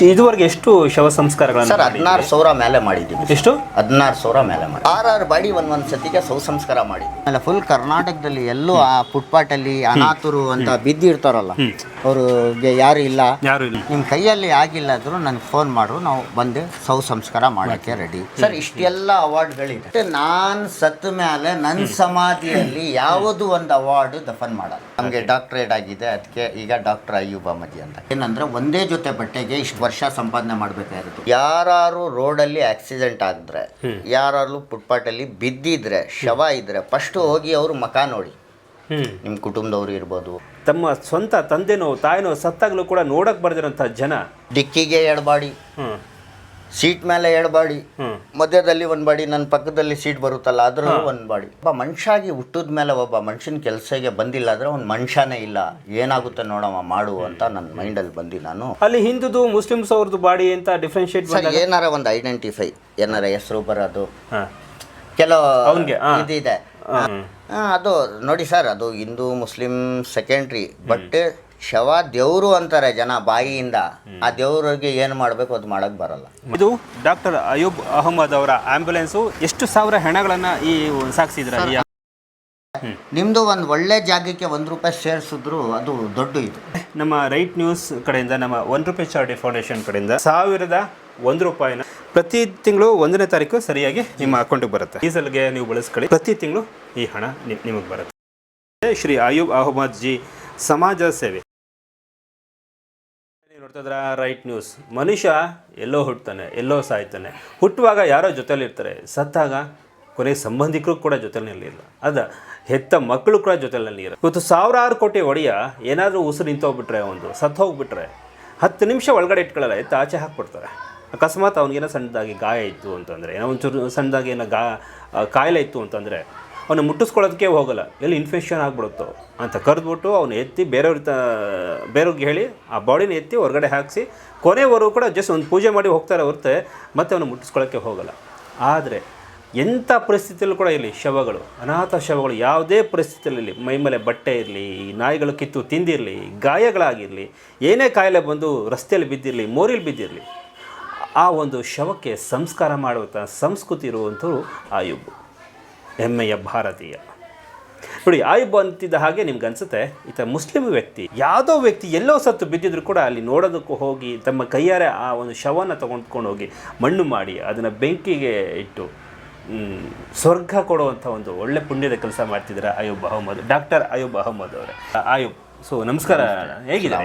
ಇದುವರೆಗೆ ಎಷ್ಟು ಶವ ಸಂಸ್ಕಾರಗಳನ್ನು ಸರ್? ಹದಿನಾರು ಸಾವಿರ ಮೇಲೆ ಮಾಡಿದ್ದೀವಿ ಎಷ್ಟು? ಹದಿನಾರು ಸಾವಿರ ಮೇಲೆ ಮಾಡಿ ಆರಾರು ಬಾಡಿ ಒಂದ್ ಒಂದ್ ಸತಿಗೆ ಶವ ಸಂಸ್ಕಾರ ಮಾಡಿದ್ವಿ ಆಮೇಲೆ ಫುಲ್ ಕರ್ನಾಟಕದಲ್ಲಿ ಎಲ್ಲೂ ಆ ಫುಟ್ಪಾಟ್ ಅಲ್ಲಿ ಅನಾಥರು ಅಂತ ಬಿದ್ದಿರ್ತಾರಲ್ಲ ಅವ್ರಿಗೆ ಯಾರು ಇಲ್ಲ. ಯಾರು ಇಲ್ಲ. ನಿಮ್ ಕೈಯಲ್ಲಿ ಆಗಿಲ್ಲ ಆದ್ರೂ ನನ್ಗೆ ಫೋನ್ ಮಾಡು ನಾವು ಬಂದು ಸೌ ಸಂಸ್ಕಾರ ಮಾಡಕ್ಕೆ ರೆಡಿ ಸರ್ ಇಷ್ಟೆಲ್ಲ ಅವಾರ್ಡ್ಗಳಿದೆ. ನಾನ್ ಸತ್ತ ಮೇಲೆ ನನ್ನ ಸಮಾಧಿಯಲ್ಲಿ ಯಾವುದು ಒಂದು ಅವಾರ್ಡ್ ದಫನ್ ಮಾಡಲ್ಲ. ನಮಗೆ ಡಾಕ್ಟರೇಟ್ ಆಗಿದೆ ಅದಕ್ಕೆ ಈಗ ಡಾಕ್ಟರ್ ಅಯ್ಯೂಬ್ ಅಹಮದಿ ಅಂತ. ಏನಂದ್ರೆ ಒಂದೇ ಜೊತೆ ಬಟ್ಟೆಗೆ ಇಷ್ಟು ವರ್ಷ ಸಂಪಾದನೆ ಮಾಡಬೇಕಾಗಿರೋದು ಯಾರು ರೋಡಲ್ಲಿ ಆಕ್ಸಿಡೆಂಟ್ ಆಗಿದ್ರೆ ಯಾರು ಫುಟ್ಪಾತ್ ಅಲ್ಲಿ ಬಿದ್ದಿದ್ರೆ ಶವ ಇದ್ರೆ ಫಸ್ಟ್ ಹೋಗಿ ಅವರು ಮಕ ನೋಡಿ. ನಿಮ್ಮ ಕುಟುಂಬದವರು ಇರ್ಬೋದು. ತಮ್ಮ ಸ್ವಂತ ತಂದೆನೋ ತಾಯಿನೋ ಸತ್ತಾಗಲೂ ಕೂಡ ನೋಡಕ್ ಬರ್ದಿರೋಂಥ ಜನ. ಡಿಕ್ಕಿಗೆ ಎಡಬಾಡಿ. ಸೀಟ್ ಮೇಲೆ ಎರಡು ಬಾಡಿ ಮಧ್ಯದಲ್ಲಿ ಒಂದು ಬಾಡಿ ನನ್ನ ಪಕ್ಕದಲ್ಲಿ ಸೀಟ್ ಬರುತ್ತಲ್ಲ ಅದ್ರಲ್ಲೂ ಒಂದು ಬಾಡಿ. ಒಬ್ಬ ಮನುಷ್ಯಾಗಿ ಹುಟ್ಟಿದ ಮೇಲೆ ಒಬ್ಬ ಮನುಷ್ಯನ ಕೆಲಸಕ್ಕೆ ಬಂದಿಲ್ಲ ಅಂದ್ರೆ ಒಂದು ಮನುಷ್ಯನೇ ಇಲ್ಲ. ಏನಾಗುತ್ತೆ ನೋಡವ ಮಾಡು ಅಂತ ನನ್ನ ಮೈಂಡಲ್ಲಿ ಬಂದಿ ನಾನು. ಅಲ್ಲಿ ಹಿಂದುದು ಮುಸ್ಲಿಮ್ಸ್ ಅವ್ರದ್ದು ಬಾಡಿ ಅಂತ ಡಿಫ್ರೆನ್ಶಿಯೇಟ್ ಏನಾರ ಒಂದು ಐಡೆಂಟಿಫೈ ಏನಾರ ಹೆಸರು ಬರೋದು. ಕೆಲವು. ಇದಿದೆ. ಅದು ನೋಡಿ ಸರ್ ಅದು ಹಿಂದೂ ಮುಸ್ಲಿಂ ಸೆಕೆಂಡ್ರಿ ಬಟ್ ಶವ ದೇವರು ಅಂತಾರೆ ಜನ ಬಾಯಿಯಿಂದ. ಆ ದೇವ್ರಿಗೆ ಏನು ಮಾಡಬೇಕು ಅದು ಮಾಡಕ್ ಬರಲ್ಲ. ಇದು ಡಾಕ್ಟರ್ ಅಯೂಬ್ ಅಹಮದ್ ಅವರ ಆಂಬ್ಯುಲೆನ್ಸು. ಎಷ್ಟು ಸಾವಿರ ಹೆಣಗಳನ್ನ ಈ ಸಾಗಿಸಿದ್ರ ಈ ನಿಮ್ದು ಒಂದು ಒಳ್ಳೆ ಜಾಗಕ್ಕೆ ಒಂದು ರೂಪಾಯಿ ಸೇರಿಸಿದ್ರು ಅದು ದೊಡ್ಡ ಇದು. ನಮ್ಮ ರೈಟ್ ನ್ಯೂಸ್ ಕಡೆಯಿಂದ ನಮ್ಮ ಒನ್ ರೂಪಾಯಿ ಚಾರಿಟಿ ಫೌಂಡೇಶನ್ ಕಡೆಯಿಂದ ಸಾವಿರದ ಒಂದು ರೂಪಾಯಿನ ಪ್ರತಿ ತಿಂಗಳು ಒಂದನೇ ತಾರೀಕು ಸರಿಯಾಗಿ ನಿಮ್ಮ ಅಕೌಂಟಿಗೆ ಬರುತ್ತೆ. ಡೀಸೆಲ್ಗೆ ನೀವು ಬಳಸ್ಕೊಳ್ಳಿ. ಪ್ರತಿ ತಿಂಗಳು ಈ ಹಣ ನಿಮಗೆ ಬರುತ್ತೆ. ಶ್ರೀ ಅಯೂಬ್ ಅಹಮದ್ ಜಿ ಸಮಾಜ ಸೇವೆ. ನೀವು ನೋಡ್ತಾ ಇದ್ರ ರೈಟ್ ನ್ಯೂಸ್ ಮನುಷ್ಯ ಎಲ್ಲೋ ಹುಟ್ಟುತ್ತಾನೆ ಎಲ್ಲೋ ಸಾಯ್ತಾನೆ. ಹುಟ್ಟುವಾಗ ಯಾರೋ ಜೊತೆಲಿ ಇರ್ತಾರೆ ಸತ್ತಾಗ ಕೊನೆ ಸಂಬಂಧಿಕರು ಕೂಡ ಜೊತೆಲಿ ಇಲ್ಲ. ಅದ, ಹೆತ್ತ ಮಕ್ಕಳು ಕೂಡ ಜೊತೆಲಿ ಇರ. ಇವತ್ತು ಸಾವಿರಾರು ಕೋಟಿ ಒಡೆಯ ಏನಾದರೂ ಉಸಿರು ನಿಂತೋಗ್ಬಿಟ್ರೆ ಒಂದು, ಸತ್ತು ಹೋಗ್ಬಿಟ್ರೆ, ಹತ್ತು ನಿಮಿಷ ಒಳಗಡೆ ಇಟ್ಕೊಳ್ಳಲ್ಲ, ಎತ್ತ ಆಚೆ ಹಾಕ್ಬಿಡ್ತಾರೆ. ಅಕಸ್ಮಾತ್ ಅವ್ನಿಗೇನೋ ಸಣ್ಣದಾಗಿ ಗಾಯ ಇತ್ತು ಅಂತಂದರೆ, ಏನೋ ಒಂಚೂರು ಸಣ್ಣದಾಗಿ ಏನೋ ಗಾ ಕಾಯಿಲೆ ಇತ್ತು ಅಂತಂದರೆ ಅವನು ಮುಟ್ಟಿಸ್ಕೊಳ್ಳೋದಕ್ಕೆ ಹೋಗಲ್ಲ. ಎಲ್ಲಿ ಇನ್ಫೆಕ್ಷನ್ ಆಗ್ಬಿಡುತ್ತೋ ಅಂತ ಕರೆದ್ಬಿಟ್ಟು ಅವನು ಎತ್ತಿ ಬೇರೆಯವ್ರ ತ, ಬೇರೆಯವ್ರಿಗೆ ಹೇಳಿ ಆ ಬಾಡಿನ ಎತ್ತಿ ಹೊರಗಡೆ ಹಾಕಿಸಿ, ಕೊನೆವರೆಗೂ ಕೂಡ ಜಸ್ಟ್ ಒಂದು ಪೂಜೆ ಮಾಡಿ ಹೋಗ್ತಾರೆ ಹೊರತೆ ಮತ್ತೆ ಅವನು ಮುಟ್ಟಿಸ್ಕೊಳ್ಳೋಕ್ಕೆ ಹೋಗಲ್ಲ. ಆದರೆ ಎಂಥ ಪರಿಸ್ಥಿತಿಯಲ್ಲೂ ಕೂಡ ಇಲ್ಲಿ ಶವಗಳು, ಅನಾಥ ಶವಗಳು ಯಾವುದೇ ಪರಿಸ್ಥಿತಿಯಲ್ಲಿ ಮೈ ಮೇಲೆ ಬಟ್ಟೆ ಇರಲಿ, ನಾಯಿಗಳು ಕಿತ್ತು ತಿಂದಿರಲಿ, ಗಾಯಗಳಾಗಿರಲಿ, ಏನೇ ಕಾಯಿಲೆ ಬಂದು ರಸ್ತೆಯಲ್ಲಿ ಬಿದ್ದಿರಲಿ, ಮೋರಿಲಿ ಬಿದ್ದಿರಲಿ, ಆ ಒಂದು ಶವಕ್ಕೆ ಸಂಸ್ಕಾರ ಮಾಡುವಂಥ ಸಂಸ್ಕೃತಿ ಇರುವಂಥವ್ರು ಆಯುಬ್ ಹೆಮ್ಮೆಯ ಭಾರತೀಯ. ನೋಡಿ ಆಯುಬ್ ಅಂತಿದ್ದ ಹಾಗೆ ನಿಮ್ಗೆ ಅನ್ಸುತ್ತೆ ಈತ ಮುಸ್ಲಿಂ ವ್ಯಕ್ತಿ ಯಾವುದೋ ವ್ಯಕ್ತಿ ಎಲ್ಲೋ ಸತ್ತು ಬಿದ್ದಿದ್ರು ಕೂಡ ಅಲ್ಲಿ ನೋಡೋದಕ್ಕೂ ಹೋಗಿ ತಮ್ಮ ಕೈಯಾರೆ ಆ ಒಂದು ಶವನ ತಗೊಂಡ್ಕೊಂಡು ಹೋಗಿ ಮಣ್ಣು ಮಾಡಿ ಅದನ್ನು ಬೆಂಕಿಗೆ ಇಟ್ಟು ಸ್ವರ್ಗ ಕೊಡುವಂಥ ಒಂದು ಒಳ್ಳೆ ಪುಣ್ಯದ ಕೆಲಸ ಮಾಡ್ತಿದ್ದಾರೆ ಅಯೂಬ್ ಅಹಮದ್ ಡಾಕ್ಟರ್ ಅಯೂಬ್ ಅಹಮ್ಮದ್ ಅವರೇ. ಆಯುಬ್ ಸೊ ನಮಸ್ಕಾರ ಹೇಗಿದೆ.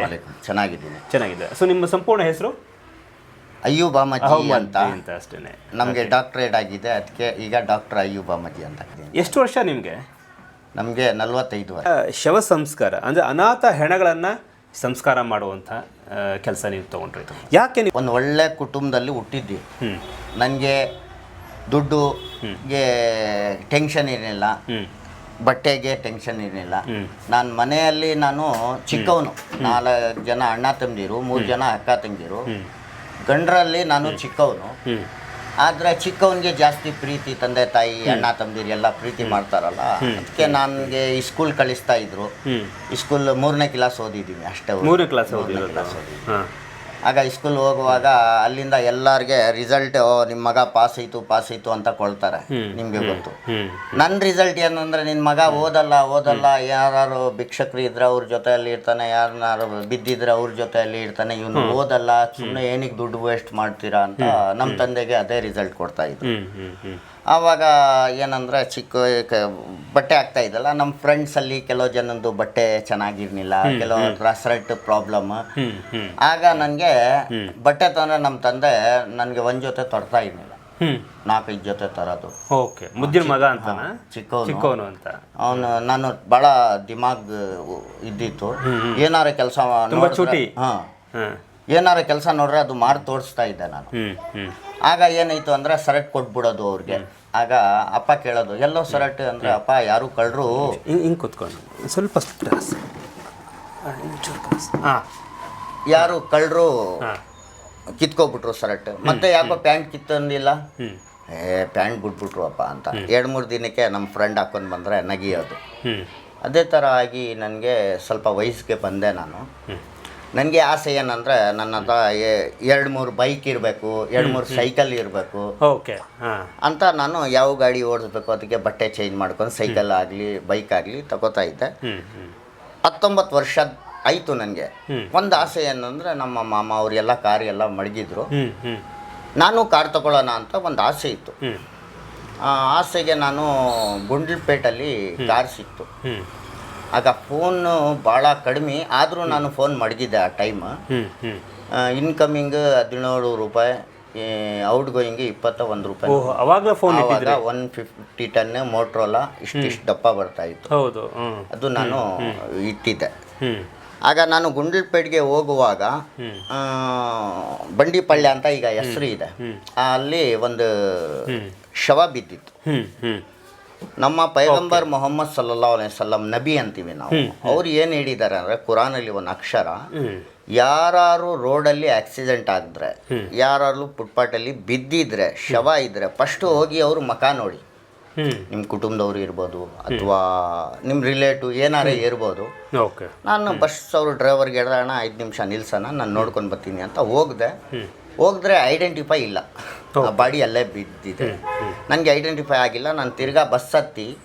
ಚೆನ್ನಾಗಿದ್ದೀನಿ. ಚೆನ್ನಾಗಿದೆ ಸೊ ನಿಮ್ಮ ಸಂಪೂರ್ಣ ಹೆಸರು? ಅಯ್ಯೂಬ್ ಬಾಮಜಿ ಅಂತ. ಅಂತ ಅಷ್ಟೇ ನಮಗೆ ಡಾಕ್ಟ್ರೇಟ್ ಆಗಿದೆ ಅದಕ್ಕೆ ಈಗ ಡಾಕ್ಟರ್ ಅಯ್ಯೂಬ್ ಬಾಮಜಿ ಅಂತ ಎಷ್ಟು ವರ್ಷ ನಿಮಗೆ? ನಮಗೆ ನಲವತ್ತೈದು ವರ್ಷ. ಶವ ಸಂಸ್ಕಾರ ಅಂದರೆ ಅನಾಥ ಹೆಣಗಳನ್ನು ಸಂಸ್ಕಾರ ಮಾಡುವಂಥ ಕೆಲಸ ನೀವು ತೊಗೊಂಡ್ರಿ ಯಾಕೆ ನೀವು ಒಂದು ಒಳ್ಳೆ ಕುಟುಂಬದಲ್ಲಿ ಹುಟ್ಟಿದ್ವಿ. ನನಗೆ ನನಗೆ ದುಡ್ಡು ಟೆನ್ಷನ್ ಇರಲಿಲ್ಲ. ಬಟ್ಟೆಗೆ ಟೆನ್ಷನ್ ಇರಲಿಲ್ಲ. ನಾನು ಮನೆಯಲ್ಲಿ ನಾನು ಚಿಕ್ಕವನು. ನಾಲ್ಕು ಜನ ಅಣ್ಣ ತಂದಿರು ಮೂರು ಜನ ಅಕ್ಕ ತಂಗಿರು ಗಂಡರಲ್ಲಿ ನಾನು ಚಿಕ್ಕವನು. ಆದರೆ ಚಿಕ್ಕವನಿಗೆ ಜಾಸ್ತಿ ಪ್ರೀತಿ ತಂದೆ ತಾಯಿ ಅಣ್ಣ ತಮ್ಮದಿರು ಎಲ್ಲ ಪ್ರೀತಿ ಮಾಡ್ತಾರಲ್ಲ ಅದಕ್ಕೆ ನನಗೆ ಸ್ಕೂಲ್ ಕಳಿಸ್ತಾ ಇದ್ರು. ಸ್ಕೂಲ್ ಮೂರನೇ ಕ್ಲಾಸ್ ಓದಿದ್ದೀನಿ ಅಷ್ಟೇ. ಮೂರನೇ ಕ್ಲಾಸ್ ಮೂರನೇ ಆಗ ಸ್ಕೂಲ್ ಹೋಗುವಾಗ ಅಲ್ಲಿಂದ ಎಲ್ಲರಿಗೆ ರಿಸಲ್ಟ್ ನಿಮ್ಮ ಮಗ ಪಾಸ್ ಆಯ್ತು ಪಾಸ್ ಆಯ್ತು ಅಂತ ಕೊಳ್ತಾರೆ ನಿಮಗೆ ಗೊತ್ತು. ನನ್ ನನ್ನ ರಿಸಲ್ಟ್ ಏನಂದ್ರೆ ನಿನ್ನ ಮಗ ಓದಲ್ಲ ಓದಲ್ಲ ಯಾರು ಭಿಕ್ಷಕರು ಇದ್ರೆ ಅವ್ರ ಜೊತೆಯಲ್ಲಿ ಇರ್ತಾನೆ ಯಾರನ್ನಾರು ಬಿದ್ದಿದ್ರೆ ಅವ್ರ ಜೊತೆಯಲ್ಲಿ ಇರ್ತಾನೆ ಇವನು ಓದಲ್ಲ ಸುಮ್ಮನೆ ಏನಕ್ಕೆ ದುಡ್ಡು ವೇಸ್ಟ್ ಮಾಡ್ತೀರಾ ಅಂತ ನಮ್ಮ ತಂದೆಗೆ ಅದೇ ರಿಸಲ್ಟ್ ಕೊಡ್ತಾ ಇದ್ರು. ಆವಾಗ ಏನಂದ್ರೆ ಚಿಕ್ಕ ಬಟ್ಟೆ ಆಗ್ತಾ ಇದ್ದಲ್ಲ ನಮ್ಮ ಫ್ರೆಂಡ್ಸಲ್ಲಿ ಕೆಲವು ಜನದ್ದು ಬಟ್ಟೆ ಚೆನ್ನಾಗಿರ್ಲಿಲ್ಲ ಕೆಲವು ಶರ್ಟ್ ಪ್ರಾಬ್ಲಮ್ ಆಗ ನನಗೆ ಬಟ್ಟೆ ತಂದ್ರೆ ನಮ್ಮ ತಂದೆ ನನಗೆ ಒಂದು ಜೊತೆ ತೊಡ್ತಾ ಇರಲಿಲ್ಲ. ನಾಲ್ಕೈದು ಜೊತೆ ತರೋದು. ಓಕೆ. ಮುದ್ದಿನ ಮಗ ಅಂತ ಚಿಕ್ಕವನು ಅಂತ. ಅವನು ನಾನು ಭಾಳ ದಿಮಾಗ್ ಇದ್ದಿತ್ತು. ಏನಾರ ಕೆಲಸ ಚೂಟಿ. ಹಾಂ. ಏನಾರ ಕೆಲಸ ನೋಡ್ರೆ ಅದು ಮಾಡಿ ತೋರಿಸ್ತಾ ಇದ್ದೆ ನಾನು. ಆಗ ಏನಾಯ್ತು ಅಂದ್ರೆ ಸರಟ್ ಕೊಟ್ಬಿಡೋದು ಅವ್ರಿಗೆ. ಆಗ ಅಪ್ಪ ಕೇಳೋದು ಎಲ್ಲೋ ಸರಟ್ ಅಂದ್ರೆ ಅಪ್ಪ ಯಾರು ಕಳ್ಳರು ಹಿಂಗೆ ಕುತ್ಕೊಂಡು. ಸ್ವಲ್ಪ ಯಾರು ಕಳ್ಳರು ಕಿತ್ಕೊಬಿಟ್ರು ಸರಟ್. ಮತ್ತೆ ಯಾಕೋ ಪ್ಯಾಂಟ್ ಕಿತ್ತಂದಿಲ್ಲ? ಏ ಪ್ಯಾಂಟ್ ಬಿಟ್ಬಿಟ್ರು ಅಪ್ಪ ಅಂತ. ಎರಡು ಮೂರು ದಿನಕ್ಕೆ ನಮ್ಮ ಫ್ರೆಂಡ್ ಹಾಕೊಂಡು ಬಂದರೆ ನಗಿಯೋದು. ಅದೇ ಥರ ಆಗಿ ನನಗೆ ಸ್ವಲ್ಪ ವಯಸ್ಸಿಗೆ ಬಂದೆ ನಾನು. ನನಗೆ ಆಸೆ ಏನಂದ್ರೆ ನನ್ನ ಹತ್ರ ಎರಡು ಮೂರು ಬೈಕ್ ಇರಬೇಕು ಎರಡು ಮೂರು ಸೈಕಲ್ ಇರಬೇಕು. ಓಕೆ ಹಾಂ. ಅಂತ ನಾನು ಯಾವ ಗಾಡಿ ಓಡಿಸ್ಬೇಕು ಅದಕ್ಕೆ ಬಟ್ಟೆ ಚೇಂಜ್ ಮಾಡ್ಕೊಂಡು ಸೈಕಲ್ ಆಗಲಿ ಬೈಕ್ ಆಗಲಿ ತಗೋತಾ ಇದ್ದೆ. ಹತ್ತೊಂಬತ್ತು ವರ್ಷ ಆಯಿತು ನನಗೆ. ಒಂದು ಆಸೆ ಏನಂದರೆ ನಮ್ಮ ಮಾಮ ಅವರೆಲ್ಲ ಕಾರ್ ಎಲ್ಲ ಮಡಗಿದ್ರು. ನಾನು ಕಾರ್ ತಗೊಳ್ಳೋಣ ಅಂತ ಒಂದು ಆಸೆ ಇತ್ತು. ಆ ಆಸೆಗೆ ನಾನು ಗುಂಡ್ಲಪೇಟಲ್ಲಿ ಕಾರ್ ಸಿಕ್ತು. ಆಗ ಫೋನು ಭಾಳ ಕಡಿಮೆ ಆದರೂ ನಾನು ಫೋನ್ ಮಡಗಿದ್ದೆ ಆ ಟೈಮ್ ಇನ್ಕಮಿಂಗ್ ಹದಿನೇಳು ರೂಪಾಯಿ ಔಟ್ ಗೋಯಿಂಗ್ ಇಪ್ಪತ್ತ ಒಂದು ರೂಪಾಯಿ. ಓಹ್ ಅವಾಗಲೇ phone one fifty ton Motorola ಇಷ್ಟಿಷ್ಟು ದಪ್ಪ ಬರ್ತಾ ಇತ್ತು. ಹೌದು ಅದು ನಾನು ಇಟ್ಟಿದ್ದೆ. ಆಗ ನಾನು ಗುಂಡ್ಲಪೇಟ್ಗೆ ಹೋಗುವಾಗ ಬಂಡಿಪಳ್ಳ ಅಂತ ಈಗ ಹೆಸರು ಇದೆ. ಅಲ್ಲಿ ಒಂದು ಶವ ಬಿದ್ದಿತ್ತು. ನಮ್ಮ ಪೈಗಂಬರ್ ಮೊಹಮ್ಮದ್ ಸಲ್ಲಾ ಸಲ್ಲಂ ನಬಿ ಅಂತೀವಿ ನಾವು. ಅವ್ರು ಏನು ಹೇಳಿದ್ದಾರೆ ಅಂದರೆ ಕುರಾನಲ್ಲಿ ಒಂದು ಅಕ್ಷರ ಯಾರು ರೋಡಲ್ಲಿ ಆಕ್ಸಿಡೆಂಟ್ ಆಗಿದ್ರೆ ಯಾರು ಫುಟ್ಪಾಟಲ್ಲಿ ಬಿದ್ದಿದ್ರೆ ಶವ ಇದ್ರೆ ಫಸ್ಟ್ ಹೋಗಿ ಅವರು ಮಖ ನೋಡಿ. ನಿಮ್ಮ ಕುಟುಂಬದವ್ರು ಇರ್ಬೋದು ಅಥವಾ ನಿಮ್ಮ ರಿಲೇಟಿವ್ ಏನಾರೇ ಇರ್ಬೋದು. ನಾನು ಬಸ್ ಅವರು ಡ್ರೈವರ್ಗೆ ಹೇಳ್ದೆ ಅಣ್ಣ ಐದು ನಿಮಿಷ ನಿಲ್ಸೋಣ ನಾನು ನೋಡ್ಕೊಂಡು ಬರ್ತೀನಿ ಅಂತ ಹೋಗ್ದೆ. ಹೋಗಿದ್ರೆ ಐಡೆಂಟಿಫೈ ಇಲ್ಲ. ಆ ಬಾಡಿ ಅಲ್ಲೇ ಬಿದ್ದಿದೆ. ನನಗೆ ಐಡೆಂಟಿಫೈ ಆಗಿಲ್ಲ. ನಾನು ತಿರ್ಗಾ ಬಸ್ ಹತ್ತಿ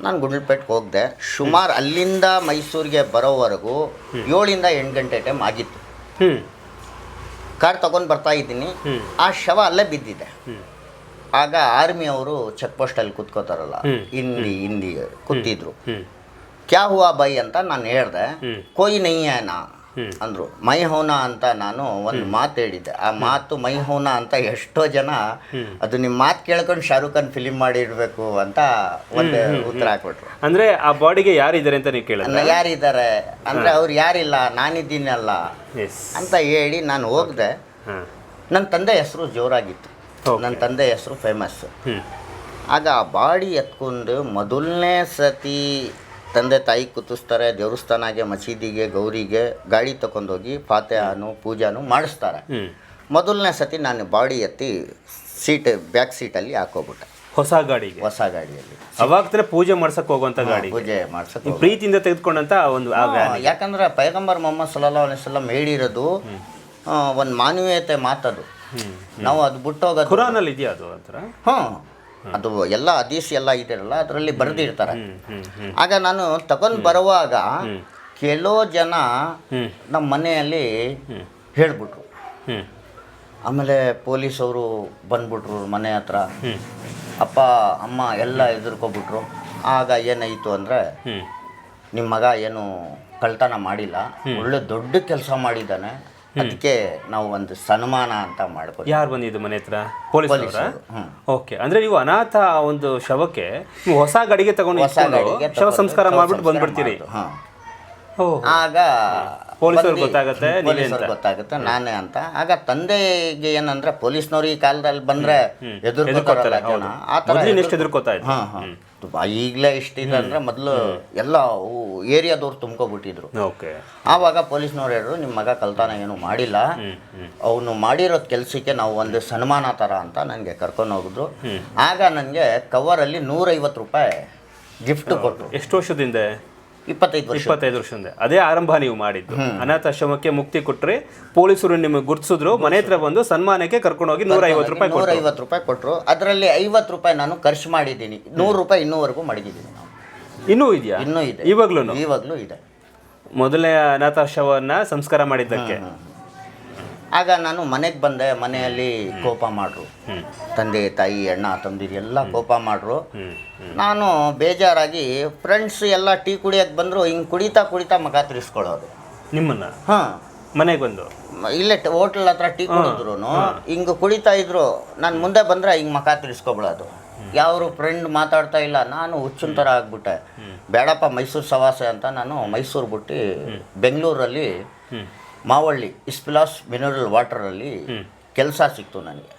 ನಾನು ಗುಂಡ್ಲಪೇಟ್ಗೆ ಹೋಗ್ದೆ. ಸುಮಾರು ಅಲ್ಲಿಂದ ಮೈಸೂರಿಗೆ ಬರೋವರೆಗೂ ಏಳಿಂದ ಎಂಟು ಗಂಟೆ ಟೈಮ್ ಆಗಿತ್ತು. ಕಾರ್ ತಗೊಂಡು ಬರ್ತಾ ಇದ್ದೀನಿ. ಆ ಶವ ಅಲ್ಲೇ ಬಿದ್ದಿದೆ. ಆಗ ಆರ್ಮಿ ಅವರು ಚೆಕ್ ಪೋಸ್ಟಲ್ಲಿ ಅಲ್ಲಿ ಕುತ್ಕೋತಾರಲ್ಲ ಹಿಂದಿ ಹಿಂದಿ ಕೂತಿದ್ರು. ಕ್ಯಾ ಹುವಾ ಬೈ ಅಂತ ನಾನು ಹೇಳ್ದೆ. ಕೊಯ್ ಹ್ಮ್. ಅಂದ್ರು. ಮೈ ಹೌನ ಅಂತ ನಾನು ಒಂದು ಮಾತು ಹೇಳಿದ್ದೆ. ಆ ಮಾತು ಮೈ ಹೌನ ಅಂತ ಎಷ್ಟೋ ಜನ ಅದು ನಿಮ್ಮ ಮಾತು ಕೇಳ್ಕೊಂಡು ಶಾರುಖ್ ಖಾನ್ ಫಿಲಿಮ್ ಮಾಡಿರ್ಬೇಕು ಅಂತ ಒಂದು ಉತ್ತರ ಹಾಕ್ಬಿಟ್ರು. ಅಂದರೆ ಆ ಬಾಡಿಗೆ ಯಾರಿದ್ದಾರೆ ಅಂತ ನೀವು ಕೇಳಿದ್ರೆ? ಯಾರಿದ್ದಾರೆ? ಅಂದ್ರೆ ಅವ್ರು ಯಾರಿಲ್ಲ? ನಾನಿದ್ದೀನಲ್ಲ ಅಲ್ಲ ಅಂತ ಹೇಳಿ ನಾನು ಹೋಗ್ದೆ. ನನ್ನ ತಂದೆ ಹೆಸರು ಜೋರಾಗಿತ್ತು. ನನ್ನ ತಂದೆ ಹೆಸರು ಫೇಮಸ್ ಆಗ ಆ ಬಾಡಿ ಎತ್ಕೊಂಡು ಮೊದಲನೇ ಸತಿ ತಂದೆ ತಾಯಿ ಕುತ್ತಿಸ್ತಾರೆ ದೇವಸ್ಥಾನಗೆ ಮಸೀದಿಗೆ ಗೌರಿಗೆ ಗಾಡಿ ತಗೊಂಡೋಗಿ ಫಾತೆಹಾನು ಪೂಜಾನು ಮಾಡಿಸ್ತಾರೆ. ಮೊದಲನೇ ಸತಿ ನಾನು ಬಾಡಿ ಎತ್ತಿ ಸೀಟ್ ಬ್ಯಾಕ್ ಸೀಟಲ್ಲಿ ಹಾಕೋಬಿಟ್ಟೆ. ಹೊಸ ಗಾಡಿಗೆ? ಹೊಸ ಗಾಡಿಯಲ್ಲಿ. ಅವಾಗ ಪೂಜೆ ಮಾಡ್ಸಕ್ ಹೋಗುವಂತ ಗಾಡಿ ಪೂಜೆ ಮಾಡ್ಸಕ್ಕೆ ನೀವು ಪ್ರೀತಿಯಿಂದ ತೆಗೆದುಕೊಂಡಂತ ಒಂದು. ಯಾಕಂದ್ರೆ ಪೈಗಂಬರ್ ಮೊಹಮ್ಮದ್ ಸಲ್ಲಾ ಅಲೈವಲ್ಲಂ ಹೇಳಿರೋದು ಒಂದು ಮಾನವೀಯತೆ ಮಾತದು. ನಾವು ಅದು ಬಿಟ್ಟೋಗೋದು. ಖುರಾನಲ್ಲಿ ಇದೆಯಾ ಅದು ಒಂಥರ ಹ್ಞೂ ಅದು ಎಲ್ಲ ಹದೀಸ್ ಎಲ್ಲ ಇದೆಯಲ್ಲ ಅದರಲ್ಲಿ ಬರೆದಿರ್ತಾರೆ. ಆಗ ನಾನು ತಗೊಂಡು ಬರುವಾಗ ಕೆಲವು ಜನ ನಮ್ಮ ಮನೆಯಲ್ಲಿ ಹೇಳ್ಬಿಟ್ರು. ಆಮೇಲೆ ಪೊಲೀಸವರು ಬಂದ್ಬಿಟ್ರು ಮನೆ ಹತ್ರ. ಅಪ್ಪ ಅಮ್ಮ ಎಲ್ಲ ಎದುರ್ಕೊಬಿಟ್ರು ಆಗ ಏನಾಯಿತು ಅಂದರೆ ನಿಮ್ಮ ಮಗ ಏನು ಕಳ್ತನ ಮಾಡಿಲ್ಲ. ಒಳ್ಳೆ ದೊಡ್ಡ ಕೆಲಸ ಮಾಡಿದ್ದಾನೆ. ಅದಕ್ಕೆ ನಾವು ಒಂದು ಸನ್ಮಾನ ಅಂತ ಮಾಡ್ಬೋದು ಯಾರು ಬಂದಿದ್ದು ಮನೆ ಹತ್ರ? Police okay. ಅಂದ್ರೆ ನೀವು ಅನಾಥ ಒಂದು ಶವಕ್ಕೆ ನೀವು ಹೊಸ ಗಡಿಗೆ ತಗೊಂಡು ಶವ ಸಂಸ್ಕಾರ ಮಾಡ್ಬಿಟ್ಟು ಬಂದ್ಬಿಡ್ತೀರಿ. ಆಗ ಪೊಲೀಸವ್ರಿಗೆ ಗೊತ್ತಾಗುತ್ತೆ ಪೊಲೀಸರು. ಗೊತ್ತಾಗುತ್ತೆ ನಾನೇ ಅಂತ. ಆಗ ತಂದೆಗೆ ಏನಂದ್ರೆ ಪೊಲೀಸ್ನವ್ರು ಈ ಕಾಲದಲ್ಲಿ ಬಂದ್ರೆ ಎದುರ್ಕೊತಾರೆ. ಆ ಥರ. ಹಾ ಹಾ. ಈಗಲೇ ಇಷ್ಟಿದೆ ಅಂದ್ರೆ ಮೊದಲು ಎಲ್ಲ ಏರಿಯಾದವ್ರು ತುಂಬ್ಕೊಬಿಟ್ಟಿದ್ರು. ಆವಾಗ ಪೊಲೀಸ್ನವ್ರು ಹೇಳಿದ್ರು ನಿಮ್ಮ ಮಗ ಕಲ್ತಾನ ಏನು ಮಾಡಿಲ್ಲ. ಅವನು ಮಾಡಿರೋ ಕೆಲಸಕ್ಕೆ ನಾವು ಒಂದು ಸನ್ಮಾನ ತರ ಅಂತ ನನಗೆ ಕರ್ಕೊಂಡು ಹೋಗಿದ್ರು. ಆಗ ನನಗೆ ಕವರಲ್ಲಿ ನೂರೈವತ್ತು ರೂಪಾಯಿ ಗಿಫ್ಟ್ ಕೊಟ್ಟರು ಎಷ್ಟು ವರ್ಷದಿಂದ ಇಪ್ಪತ್ತೈದು ವರ್ಷ. ಇಪ್ಪತ್ತೈದು ವರ್ಷದಿಂದ ಅದೇ ಆರಂಭ ನೀವು ಮಾಡಿದ್ದು. ಅನಾಥಾಶ್ರಮಕ್ಕೆ ಮುಕ್ತಿ ಕೊಟ್ರೆ ಪೊಲೀಸರು ನಿಮಗೆ ಗುರ್ತಿಸಿದ್ರು ಮನೆ ಹತ್ರ ಬಂದು ಸನ್ಮಾನಕ್ಕೆ ಕರ್ಕೊಂಡು ಹೋಗಿ ನೂರ ಐವತ್ತು ರೂಪಾಯಿ ಕೊಟ್ಟರು ನೂರೈವತ್ತು ರೂಪಾಯಿ ಕೊಟ್ಟರು ಅದರಲ್ಲಿ ಐವತ್ತು ರೂಪಾಯಿ ನಾನು ಖರ್ಚು ಮಾಡಿದ್ದೀನಿ. ನೂರು ರೂಪಾಯಿ ಇನ್ನೂವರೆಗೂ ಮಡಗಿದ್ದೀನಿ ನಾವು. ಇನ್ನೂ ಇದೆಯಾ? ಇನ್ನೂ ಇದೆ. ಇವಾಗ್ಲೂ ಇವಾಗಲೂ ಇದೆ. ಮೊದಲನೇ ಅನಾಥಾಶ್ರಮವನ್ನ ಸಂಸ್ಕಾರ ಮಾಡಿದ್ದಕ್ಕೆ. ಆಗ ನಾನು ಮನೆಗೆ ಬಂದೆ ಮನೆಯಲ್ಲಿ ಕೋಪ ಮಾಡ್ರು. ತಂದೆ ತಾಯಿ ಅಣ್ಣ ತಂದಿರಿ ಎಲ್ಲ ಕೋಪ ಮಾಡ್ರು. ನಾನು ಬೇಜಾರಾಗಿ ಫ್ರೆಂಡ್ಸ್ ಎಲ್ಲ ಟೀ ಕುಡಿಯೋಕೆ ಬಂದರು ಹಿಂಗೆ ಕುಡಿತಾ ಕುಡಿತಾ ಮಗ ತಿರ್ಸ್ಕೊಳ್ಳೋದು. ನಿಮ್ಮನ್ನ? ಹಾಂ. ಮನೆಗೆ ಬಂದು? ಇಲ್ಲೇ ಹೋಟ್ಲ್ ಹತ್ರ ಟೀ ಕುಡಿದ್ರು ಹಿಂಗೆ ಕುಡಿತಾ ಇದ್ರು. ನಾನು ಮುಂದೆ ಬಂದರೆ ಹಿಂಗೆ ಮಖ ತಿರ್ಸ್ಕೊಬಿಡೋದು. ಯಾರು ಫ್ರೆಂಡ್ ಮಾತಾಡ್ತಾ ಇಲ್ಲ ನಾನು ಹುಚ್ಚಿನ ಥರ ಆಗ್ಬಿಟ್ಟೆ. ಬೇಡಪ್ಪ ಮೈಸೂರು ಸವಾಸ ಅಂತ ನಾನು ಮೈಸೂರು ಬಿಟ್ಟು ಬೆಂಗಳೂರಲ್ಲಿ ಮಾವಳ್ಳಿ ಇಸ್ಪಿಲಾಸ್ ಮಿನರಲ್ ವಾಟರಲ್ಲಿ ಕೆಲಸ ಸಿಕ್ತು ನನಗೆ.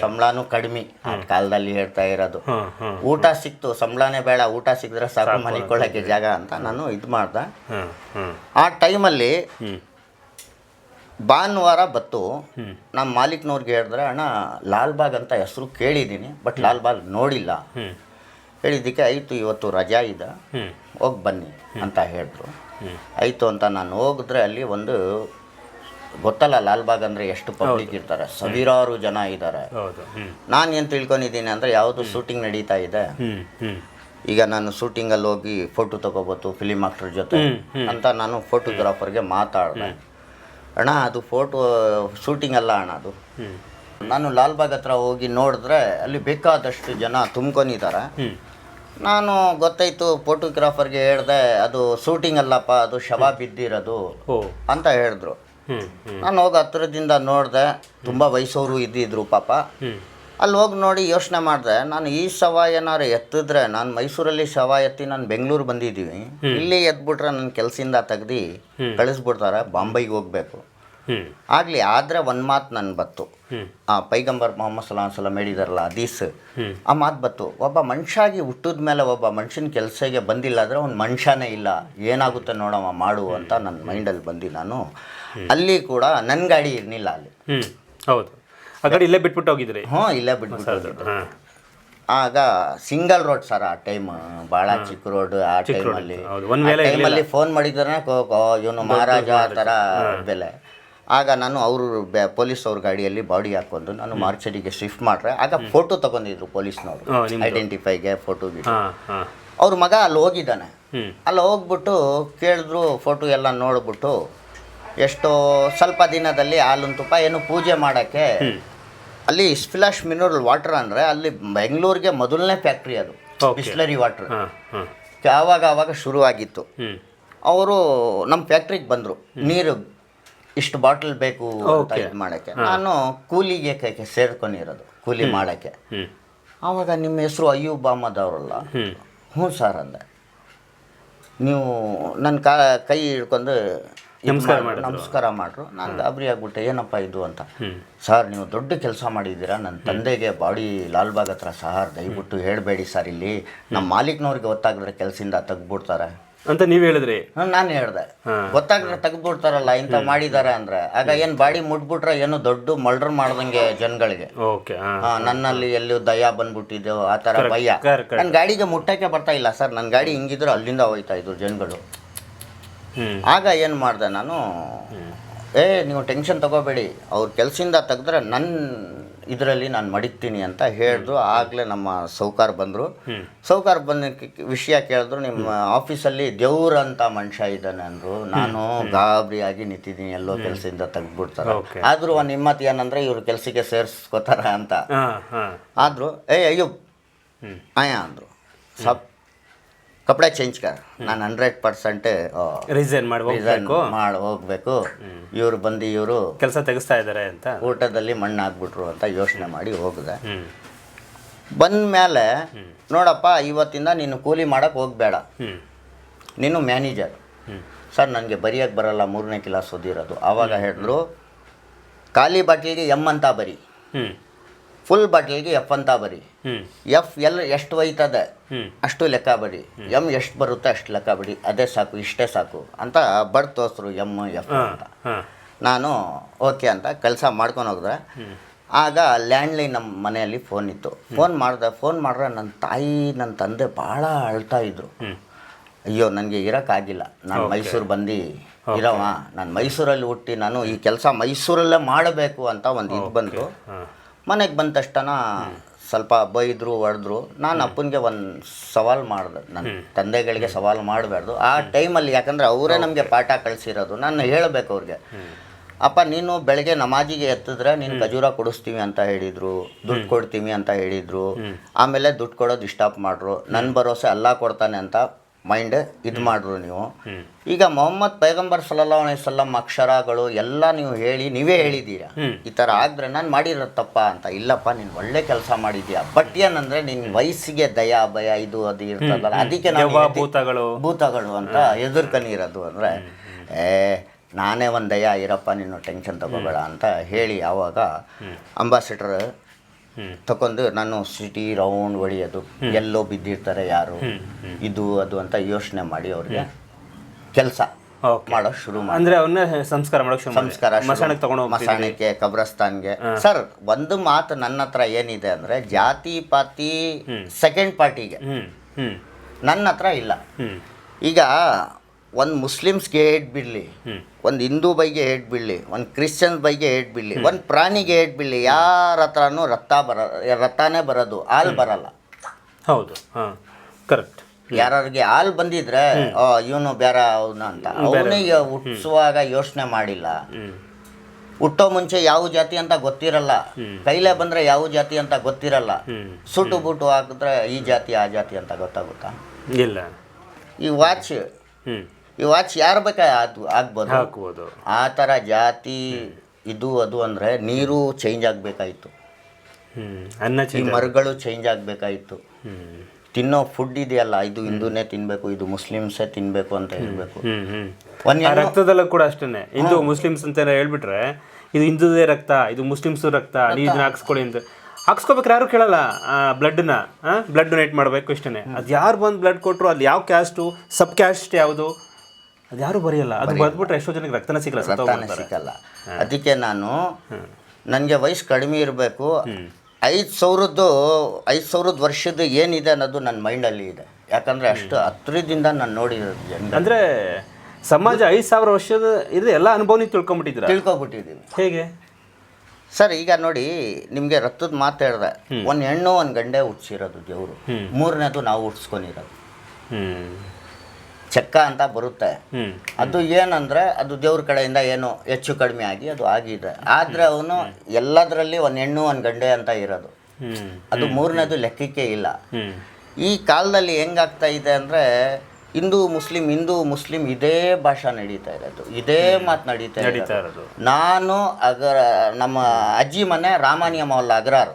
ಸಂಬಳನೂ ಕಡಿಮೆ ಆ ಕಾಲದಲ್ಲಿ ಹೇಳ್ತಾ ಇರೋದು. ಊಟ ಸಿಕ್ತು ಸಂಬಳನೇ ಬೇಡ ಊಟ ಸಿಕ್ಕಿದ್ರೆ ಸಾಕು ಮನಿಕೊಳ್ಳೋಕ್ಕೆ ಜಾಗ ಅಂತ ನಾನು ಇದು ಮಾಡ್ದೆ. ಆ ಟೈಮಲ್ಲಿ ಭಾನುವಾರ ಬತ್ತು ನಮ್ಮ ಮಾಲೀಕ್ನವ್ರಿಗೆ ಹೇಳಿದ್ರೆ ಅಣ್ಣ ಲಾಲ್ಬಾಗ್ ಅಂತ ಹೆಸರು ಕೇಳಿದ್ದೀನಿ ಬಟ್ ಲಾಲ್ಬಾಗ್ ನೋಡಿಲ್ಲ. ಹೇಳಿದ್ದಕ್ಕೆ ಆಯಿತು ಇವತ್ತು ರಜಾ ಇದೆ. ಹೋಗಿ ಬನ್ನಿ ಅಂತ ಹೇಳಿದ್ರು. ಆಯಿತು ಅಂತ ನಾನು ಹೋಗಿದ್ರೆ ಅಲ್ಲಿ ಒಂದು ಗೊತ್ತಲ್ಲ ಲಾಲ್ಬಾಗ್ ಅಂದರೆ ಎಷ್ಟು ಪಬ್ಲಿಕ್ ಇರ್ತಾರೆ. ಸಾವಿರಾರು ಜನ ಇದ್ದಾರೆ ನಾನು ಏನು ತಿಳ್ಕೊಂಡಿದ್ದೀನಿ ಅಂದರೆ ಯಾವುದು ಶೂಟಿಂಗ್ ನಡೀತಾ ಇದೆ. ಈಗ ನಾನು ಶೂಟಿಂಗಲ್ಲಿ ಹೋಗಿ ಫೋಟೋ ತಗೋಬೋದು ಫಿಲಿಮ್ ಆಕ್ಟರ್ ಜೊತೆ ಅಂತ ನಾನು ಫೋಟೋಗ್ರಾಫರ್ಗೆ ಮಾತಾಡಿದೆ. ಅಣ್ಣ ಅದು ಫೋಟೋ ಶೂಟಿಂಗ್ ಅಲ್ಲ ಅಣ್ಣ ಅದು. ನಾನು ಲಾಲ್ಬಾಗ್ ಹತ್ರ ಹೋಗಿ ನೋಡಿದ್ರೆ ಅಲ್ಲಿ ಬೇಕಾದಷ್ಟು ಜನ ತುಂಬ್ಕೊಂಡಿದ್ದಾರೆ. ನಾನು ಗೊತ್ತಾಯ್ತು ಫೋಟೋಗ್ರಾಫರ್ಗೆ ಹೇಳಿದೆ ಅದು ಶೂಟಿಂಗ್ ಅಲ್ಲಪ್ಪ ಅದು ಶವ ಬಿದ್ದಿರೋದು ಅಂತ ಹೇಳಿದ್ರು. ನಾನು ಹೋಗಿ ಹತ್ತಿರದಿಂದ ನೋಡಿದೆ, ತುಂಬ ವಯಸ್ಸವರು ಇದ್ದಿದ್ರು ಪಾಪ. ಅಲ್ಲಿ ಹೋಗಿ ನೋಡಿ ಯೋಚನೆ ಮಾಡಿದೆ, ನಾನು ಈ ಶವ ಏನಾರು ಎತ್ತಿದ್ರೆ, ನಾನು ಮೈಸೂರಲ್ಲಿ ಶವ ಎತ್ತಿ ನಾನು ಬೆಂಗಳೂರು ಬಂದಿದ್ದೀವಿ. ಇಲ್ಲಿ ಎತ್ಬಿಟ್ರೆ ನನ್ನ ಕೆಲಸದಿಂದ ತೆಗ್ದು ಕಳಿಸ್ಬಿಡ್ತಾರೆ, ಬಾಂಬೈಗೆ ಹೋಗಬೇಕು. ಆಗಲಿ, ಆದರೆ ಒಂದು ಮಾತು ನನ್ನ ಬತ್ತು. ಆ ಪೈಗಂಬರ್ ಮೊಹಮ್ಮದ್ ಸಲಾಂ ಸಲ ಹೇಳಿದಾರಲ್ಲ ಅದೀಸ್ ಆ ಮಾತು ಬತ್ತು. ಒಬ್ಬ ಮನುಷ್ಯಾಗಿ ಹುಟ್ಟಿದ ಮೇಲೆ ಒಬ್ಬ ಮನುಷ್ಯನ ಕೆಲಸಕ್ಕೆ ಬಂದಿಲ್ಲ ಅಂದರೆ ಒಂದು ಮನುಷ್ಯನೇ ಇಲ್ಲ. ಏನಾಗುತ್ತೆ ನೋಡಮ್ಮ, ಮಾಡು ಅಂತ ನನ್ನ ಮೈಂಡಲ್ಲಿ ಬಂದು ನಾನು. ಅಲ್ಲಿ ಕೂಡ ನನ್ನ ಗಾಡಿ ಇರಲಿಲ್ಲ ಅಲ್ಲಿ. ಹೌದು. ಆ ಗಾಡಿ ಇಲ್ಲೇ ಬಿಟ್ಬಿಟ್ಟು ಹೋಗಿದ್ರಿ? ಹ್ಞೂ ಇಲ್ಲೇ ಬಿಟ್ಬಿಟ್ಟು. ಆಗ ಸಿಂಗಲ್ ರೋಡ್ ಸರ್ ಆ ಟೈಮ್ ಭಾಳ ಚಿಕ್ಕ ರೋಡ್ ಆ ಟೈಮಲ್ಲಿ ಟೈಮಲ್ಲಿ ಫೋನ್ ಮಾಡಿದ್ರೆ ಇವನು ಮಹಾರಾಜ ಆ ಥರ ಬೆಲೆ. ಆಗ ನಾನು ಅವರು ಪೊಲೀಸ್ ಅವ್ರ ಗಾಡಿಯಲ್ಲಿ ಬಾಡಿ ಹಾಕೊಂಡು ನಾನು ಮಾರ್ಚರಿಗೆ ಶಿಫ್ಟ್ ಮಾಡ್ರೆ ಆಗ ಫೋಟೋ ತಗೊಂಡಿದ್ರು ಪೊಲೀಸ್ನವರು. ಐಡೆಂಟಿಫೈಗೆ ಫೋಟೋ ಅವ್ರ ಮಗ ಅಲ್ಲಿ ಹೋಗಿದ್ದಾನೆ. ಅಲ್ಲಿ ಹೋಗ್ಬಿಟ್ಟು ಕೇಳಿದ್ರು ಫೋಟೋ ಎಲ್ಲ ನೋಡ್ಬಿಟ್ಟು ಎಷ್ಟೋ ಸ್ವಲ್ಪ ದಿನದಲ್ಲಿ ಹಾಲಿನ ತುಪ್ಪ ಏನು ಪೂಜೆ ಮಾಡೋಕ್ಕೆ ಅಲ್ಲಿ ಸ್ಪಿಲಾಶ್ ಮಿನರಲ್ ವಾಟರ್ ಅಂದರೆ ಅಲ್ಲಿ ಬೆಂಗಳೂರಿಗೆ ಮೊದಲನೇ ಫ್ಯಾಕ್ಟ್ರಿ ಅದು. ಬಿಸ್ಲರಿ ವಾಟರ್. ಆವಾಗ ಆವಾಗ ಶುರುವಾಗಿತ್ತು. ಅವರು ನಮ್ಮ ಫ್ಯಾಕ್ಟ್ರಿಗೆ ಬಂದರು ನೀರು ಇಷ್ಟು ಬಾಟಲ್ ಬೇಕು ಅಂತ. ಇದು ಮಾಡೋಕ್ಕೆ. ನಾನು ಕೂಲಿಗೆ ಕೈಗೆ ಸೇರ್ಕೊಂಡಿರೋದು ಕೂಲಿ ಮಾಡೋಕ್ಕೆ. ಆವಾಗ ನಿಮ್ಮ ಹೆಸರು ಅಯ್ಯೂಬ್ ಅಹಮದ್ ಅವರಲ್ಲ? ಹ್ಞೂ ಸರ್ ಅಂದೆ. ನೀವು ನನ್ನ ಕಾ ಕೈ ಹಿಡ್ಕೊಂಡು ನಮಸ್ಕಾರ. ನಮಸ್ಕಾರ ಮಾಡ್ರು. ನಾನು ಗಾಬರಿ ಆಗ್ಬಿಟ್ಟೆ ಏನಪ್ಪ ಇದು ಅಂತ. ಸರ್ ನೀವು ದೊಡ್ಡ ಕೆಲಸ ಮಾಡಿದ್ದೀರಾ? ನನ್ನ ತಂದೆಗೆ ಬಾಡಿ ಲಾಲ್ಬಾಗ್ ಹತ್ರ ಸಹಾರ್ ದಯವಿಟ್ಟು ಹೇಳಬೇಡಿ ಸರ್ ಇಲ್ಲಿ. ನಮ್ಮ ಮಾಲೀಕ್ನವ್ರಿಗೆ ಗೊತ್ತಾಗಿದ್ರೆ ಕೆಲಸದಿಂದ ತೆಗ್ದ್ಬಿಡ್ತಾರೆ. ಅಂತ ನೀವು ಹೇಳಿದ್ರಿ? ನಾನು ಹೇಳ್ದೆ. ಗೊತ್ತಾಗ್ರೆ ಗೊತ್ತಾಗಿದ್ರೆ ತೆಗ್ದ್ಬಿಡ್ತಾರಲ್ಲ ಇಂಥ ಮಾಡಿದ್ದಾರೆ ಅಂದ್ರೆ. ಆಗ ಏನು ಬಾಡಿ ಮುಟ್ಬಿಟ್ರೆ ಏನು ದೊಡ್ಡ ಮರ್ಡರ್ ಮಾಡ್ದಂಗೆ ಜನಗಳಿಗೆ. ನನ್ನಲ್ಲಿ ಎಲ್ಲೂ ದಯ ಬಂದ್ಬಿಟ್ಟಿದ್ದೆವು ಆ ಥರ ಭಯ. ನನ್ನ ಗಾಡಿಗೆ ಮುಟ್ಟಕ್ಕೆ ಬರ್ತಾ ಇಲ್ಲ ಸರ್. ನನ್ನ ಗಾಡಿ ಹಿಂಗಿದ್ರು ಅಲ್ಲಿಂದ ಹೋಯ್ತಾ ಇದ್ರು ಜನಗಳು. ಆಗ ಏನು ಮಾಡಿದೆ ನಾನು ಏ ನೀವು ಟೆನ್ಷನ್ ತಗೋಬೇಡಿ. ಅವ್ರ ಕೆಲಸದಿಂದ ತೆಗೆದ್ರೆ ನನ್ನ ಇದರಲ್ಲಿ ನಾನು ಮಡಿತೀನಿ ಅಂತ ಹೇಳಿದ್ರು. ಆಗಲೇ ನಮ್ಮ ಸೌಕಾರ ಬಂದರು. ಸೌಕಾರ ಬಂದ ವಿಷಯ ಕೇಳಿದ್ರು ನಿಮ್ಮ ಆಫೀಸಲ್ಲಿ ದೇವ್ರ ಅಂತ ಮನುಷ್ಯ ಇದ್ದಾನೆ ಅಂದರು. ನಾನು ಗಾಬರಿಯಾಗಿ ನಿಂತಿದ್ದೀನಿ. ಎಲ್ಲೋ ಕೆಲಸದಿಂದ ತೆಗೆದ್ಬಿಡ್ತಾರೆ. ಆದರೂ ಒಂದು ಹಿಮ್ಮತ್ ಏನಂದರೆ ಇವ್ರ ಕೆಲಸಕ್ಕೆ ಸೇರಿಸ್ಕೋತಾರ ಅಂತ. ಆದರೂ ಏ ಅಯ್ಯೋ. ಆಯಾ ಅಂದರು. ಸಬ್ ಕಪಡೆ ಚೇಂಜ್ ಕರ್ ನಾನು ಹಂಡ್ರೆಡ್ ಪರ್ಸೆಂಟ್ ರಿಸೈನ್ ಮಾಡಿ ಹೋಗ್ಬೇಕು. ಮಾಡಿ ಹೋಗಬೇಕು. ಇವ್ರು ಬಂದು ಇವರು ಕೆಲಸ ತೆಗಿಸ್ತಾ ಇದ್ದಾರೆ ಅಂತ. ಊಟದಲ್ಲಿ ಮಣ್ಣು ಹಾಕ್ಬಿಟ್ರು ಅಂತ ಯೋಚನೆ ಮಾಡಿ ಹೋಗಿದೆ. ಬಂದ ಮೇಲೆ ನೋಡಪ್ಪ ಇವತ್ತಿಂದ ನೀನು ಕೂಲಿ ಮಾಡಕ್ಕೆ ಹೋಗಬೇಡ. ನೀನು ಮ್ಯಾನೇಜರ್ ಸರ್ ನನಗೆ ಬರಿಯಕ್ಕೆ ಬರಲ್ಲ ಮೂರನೇ ಕ್ಲಾಸ್ ಓದಿರೋದು. ಆವಾಗ ಹೇಳಿದ್ರು ಖಾಲಿ ಬಾಟ್ಲಿಗೆ ಎಂ ಅಂತ ಬರಿ. ಫುಲ್ ಬಾಟ್ಲಿಗೆ ಎಫ್ ಅಂತ ಬರಿ. ಎಫ್ ಎಲ್ ಎಷ್ಟು ಒಯ್ತದೆ? ಅಷ್ಟು ಲೆಕ್ಕ ಬರಿ. ಎಂ ಎಷ್ಟು ಬರುತ್ತೆ ಅಷ್ಟು ಲೆಕ್ಕ ಬಡಿ ಅದೇ ಸಾಕು ಇಷ್ಟೇ ಸಾಕು ಅಂತ ಬಡ್ ತೋರಿಸ್ರು ಎಂ ಎಫ್ ಅಂತ. ನಾನು ಓಕೆ ಅಂತ ಕೆಲಸ ಮಾಡ್ಕೊಂಡು ಹೋದ್ರೆ ಆಗ ಲ್ಯಾಂಡ್ಲೈನ್ ನಮ್ಮ ಮನೆಯಲ್ಲಿ ಫೋನ್ ಇತ್ತು. ಫೋನ್ ಮಾಡಿದೆ ಫೋನ್ ಮಾಡಿದ್ರೆ ನನ್ನ ತಾಯಿ ನನ್ನ ತಂದೆ ಭಾಳ ಅಳ್ತಾ ಇದ್ರು. ಅಯ್ಯೋ ನನಗೆ ಇರೋಕ್ಕಾಗಿಲ್ಲ. ನಾನು ಮೈಸೂರು ಬಂದು ಇರವ ನಾನು ಮೈಸೂರಲ್ಲಿ ಹುಟ್ಟಿ ನಾನು ಈ ಕೆಲಸ ಮೈಸೂರಲ್ಲೇ ಮಾಡಬೇಕು ಅಂತ ಒಂದು ಇದು ಬಂತು. ಮನೆಗೆ ಬಂದ ತಕ್ಷಣ ಸ್ವಲ್ಪ ಬೈದರು ಹೊಡೆದ್ರು. ನಾನು ಅಪ್ಪನಿಗೆ ಒಂದು ಸವಾಲು ಮಾಡಿದೆ. ನನ್ನ ತಂದೆಗಳಿಗೆ ಸವಾಲು ಮಾಡಬಾರ್ದು ಆ ಟೈಮಲ್ಲಿ ಯಾಕಂದರೆ ಅವರೇ ನಮಗೆ ಪಾಠ ಕಳಿಸಿರೋದು. ನಾನು ಹೇಳಬೇಕು ಅವ್ರಿಗೆ. ಅಪ್ಪ ನೀನು ಬೆಳಗ್ಗೆ ನಮಾಜಿಗೆ ಎತ್ತಿದ್ರೆ ನೀನು ಖಜೂರ ಕೊಡಿಸ್ತೀವಿ ಅಂತ ಹೇಳಿದರು ದುಡ್ಡು ಕೊಡ್ತೀವಿ ಅಂತ ಹೇಳಿದರು. ಆಮೇಲೆ ದುಡ್ಡು ಕೊಡೋದು ಇಷ್ಟಪ್ ಮಾಡ್ರು. ನನ್ನ ಭರೋಸೆ ಅಲ್ಲ ಕೊಡ್ತಾನೆ ಅಂತ ಮೈಂಡ್ ಇದು ಮಾಡ್ರು ನೀವು. ಈಗ ಮೊಹಮ್ಮದ್ ಪೈಗಂಬರ್ ಸಲ್ಲಾ ಸಲ್ಲಂ ಅಕ್ಷರಗಳು ಎಲ್ಲ ನೀವು ಹೇಳಿ ನೀವೇ ಹೇಳಿದ್ದೀರಾ? ಈ ಥರ ಆದ್ರೆ ನಾನು ಮಾಡಿರೋ ತಪ್ಪ ಅಂತ ಇಲ್ಲಪ್ಪ ನೀನು ಒಳ್ಳೆ ಕೆಲಸ ಮಾಡಿದ್ಯಾ? ಬಟ್ ಏನಂದ್ರೆ ನಿನ್ನ ವಯಸ್ಸಿಗೆ ದಯಾ ಭಯ ಇದು ಅದು ಇರ್ತದಲ್ಲ ಅದಕ್ಕೆ ನಾವು ಭೂತಗಳು. ಭೂತಗಳು ಅಂತ ಎದುರ್ಕನಿರೋದು ಅಂದರೆ ಏ ನಾನೇ ಒಂದು ದಯಾ ಇರಪ್ಪ ನೀನು ಟೆನ್ಷನ್ ತಗೋಬೇಡ ಅಂತ ಹೇಳಿ ಆವಾಗ ಅಂಬಾಸಿಡರ್. ತಗೊಂಡು ನಾನು ಸಿಟಿ ರೌಂಡ್ ಹೊಡಿಯೋದು ಎಲ್ಲೋ ಬಿದ್ದಿರ್ತಾರೆ ಯಾರು ಇದು ಅದು ಅಂತ ಯೋಚನೆ ಮಾಡಿ ಅವ್ರಿಗೆ ಕೆಲಸ ಮಾಡೋಕೆ ಶುರು ಮಾಡಿ. ಅಂದ್ರೆ ಅವನ್ನ ಸಂಸ್ಕಾರ ಮಾಡೋಕೆ ಶುರು ಮಾಡಿ. ಸಂಸ್ಕಾರ ಮಸಾಣಕ್ಕೆ ತಗೊಂಡು ಮಸಾಣಕ್ಕೆ ಕಬ್ರಸ್ತಾನ್ಗೆ. ಸರ್ ಒಂದು ಮಾತು ನನ್ನ ಹತ್ರ ಏನಿದೆ ಅಂದ್ರೆ ಜಾತಿ ಪಾತಿ ಸೆಕೆಂಡ್ ಪಾರ್ಟಿಗೆ ನನ್ನ ಹತ್ರ ಇಲ್ಲ. ಈಗ ಒಂದು ಮುಸ್ಲಿಮ್ಸ್ಗೆ ಏಟ್ ಬಿಡಲಿ ಒಂದು ಹಿಂದೂ ಬೈಗೆ ಏಟ್ ಬಿಡಲಿ ಒಂದು ಕ್ರಿಶ್ಚಿಯನ್ ಬೈಗೆ ಏಟ್ ಬಿಡಲಿ ಒಂದು ಪ್ರಾಣಿಗೆ ಏಟ್ ಬಿಡಲಿ ಯಾರ ಹತ್ರನೂ ರಕ್ತ ಬರ ರಕ್ತನೇ ಬರೋದು ಹಾಲು ಬರಲ್ಲ. ಹೌದು ಹಾಂ ಕರೆಕ್ಟ್ ಯಾರಿಗೆ ಹಾಲು ಬಂದಿದ್ರೆ ಇವನು ಬೇರೆ ಅವನು ಅಂತ. ಅವನಿಗೆ ಹುಟ್ಟಿಸುವಾಗ ಯೋಚನೆ ಮಾಡಿಲ್ಲ. ಹುಟ್ಟೋ ಮುಂಚೆ ಯಾವ ಜಾತಿ ಅಂತ ಗೊತ್ತಿರಲ್ಲ. ಕೈಲೇ ಬಂದ್ರೆ ಯಾವ ಜಾತಿ ಅಂತ ಗೊತ್ತಿರಲ್ಲ. ಸುಟ್ಟು ಬುಟ್ಟು ಹಾಕಿದ್ರೆ ಈ ಜಾತಿ ಆ ಜಾತಿ ಅಂತ ಗೊತ್ತಾಗುತ್ತಾ? ಇಲ್ಲ. ಈ ವಾಚ್ ಈ ವಾಚ್ ಯಾರು ಬೇಕಾ ಅದು ಆಗ್ಬೋದು? ಹಾಕ್ಬೋದು. ಆ ಥರ ಜಾತಿ ಇದು ಅದು ಅಂದರೆ ನೀರು ಚೇಂಜ್ ಆಗಬೇಕಾಯಿತು. ಅನ್ನ ಈ ಮರಗಳು ಚೇಂಜ್ ಆಗಬೇಕಾಯಿತು. ಹ್ಞೂ ತಿನ್ನೋ ಫುಡ್ ಇದೆಯಲ್ಲ ಇದು ಹಿಂದೂನೇ ತಿನ್ನಬೇಕು ಇದು ಮುಸ್ಲಿಮ್ಸೇ ತಿನ್ನಬೇಕು ಅಂತ ಹೇಳಬೇಕು. ಒಂದು ರಕ್ತದಲ್ಲೂ ಕೂಡ ಅಷ್ಟೇ ಹಿಂದೂ ಮುಸ್ಲಿಮ್ಸ್ ಅಂತ ಹೇಳ್ಬಿಟ್ರೆ ಇದು ಹಿಂದೂದೇ ರಕ್ತ ಇದು ಮುಸ್ಲಿಮ್ಸ್ ರಕ್ತ ಇದನ್ನ ಹಾಕ್ಸ್ಕೊಳ್ಳಿ ಅಂತ. ಹಾಕ್ಸ್ಕೋಬೇಕಾರೆ ಯಾರು ಕೇಳಲ್ಲ ಬ್ಲಡ್ನ ಬ್ಲಡ್ ಡೊನೇಟ್ ಮಾಡಬೇಕು ಇಷ್ಟೇ ಅದು ಯಾರು ಬಂದು ಬ್ಲಡ್ ಕೊಟ್ಟರು ಅಲ್ಲಿ ಯಾವ ಕ್ಯಾಸ್ಟು ಸಬ್ ಕ್ಯಾಸ್ಟ್ ಯಾವುದು? ಅದು ಯಾರು ಬರೆಯಲ್ಲ. ಅದು ಬರೆದ್ಬಿಟ್ರೆ ಎಷ್ಟೋ ಜನಕ್ಕೆ ರಕ್ತನ ಸಿಗಲ್ಲ ರಕ್ತನೇ ಸಿಕ್ಕಲ್ಲ ಅದಕ್ಕೆ ನಾನು ನನಗೆ ವಯಸ್ಸು ಕಡಿಮೆ ಇರಬೇಕು. ಐದು ಸಾವಿರದ್ದು ಐದು ಸಾವಿರದ ವರ್ಷದ ಏನಿದೆ ಅನ್ನೋದು ನನ್ನ ಮೈಂಡಲ್ಲಿ ಇದೆ. ಯಾಕಂದರೆ ಅಷ್ಟು ಹತ್ತಿರದಿಂದ ನಾನು ನೋಡಿರೋದು ಜನ ಅಂದ್ರೆ ಸಮಾಜ ಐದು ಸಾವಿರ ವರ್ಷದ ಇದು ಎಲ್ಲ ಅನುಭವ ನೀವು ತಿಳ್ಕೊಂಬಿಟ್ಟಿದ್ದೀರಾ? ತಿಳ್ಕೊಬಿಟ್ಟಿದ್ದೀನಿ. ಹೇಗೆ? ಸರ್ ಈಗ ನೋಡಿ ನಿಮಗೆ ರಕ್ತದ ಮಾತು ಹೇಳಿದೆ. ಒಂದು ಹೆಣ್ಣು ಒಂದು ಗಂಡೆ ಹುಟ್ಟಿಸಿರೋದು ದೇವರು. ಮೂರನೇದು ನಾವು ಹುಟ್ಟಿಸ್ಕೊಂಡಿರೋದು ಚಕ್ಕ ಅಂತ ಬರುತ್ತೆ. ಅದು ಏನಂದ್ರೆ ಅದು ದೇವ್ರ ಕಡೆಯಿಂದ ಏನು ಹೆಚ್ಚು ಕಡಿಮೆ ಆಗಿ ಅದು ಆಗಿದೆ. ಆದ್ರೆ ಅವನು ಎಲ್ಲದರಲ್ಲಿ ಒಂದು ಹೆಣ್ಣು ಒಂದು ಗಂಡೆ ಅಂತ ಇರೋದು. ಅದು ಮೂರನೇದು ಲೆಕ್ಕಕ್ಕೆ ಇಲ್ಲ. ಈ ಕಾಲದಲ್ಲಿ ಹೆಂಗಾಗ್ತಾ ಇದೆ ಅಂದ್ರೆ ಹಿಂದೂ ಮುಸ್ಲಿಂ ಹಿಂದೂ ಮುಸ್ಲಿಂ ಇದೇ ಭಾಷಾ ನಡೀತಾ ಇರೋದು. ಇದೇ ಮಾತು ನಡೀತಾ ನಡೀತಾ ಇರೋದು. ನಾನು ಅಗರ ನಮ್ಮ ಅಜ್ಜಿ ಮನೆ ರಾಮಾನಿಯ ಮೌಲ್ಲ ಅಗ್ರಾರು.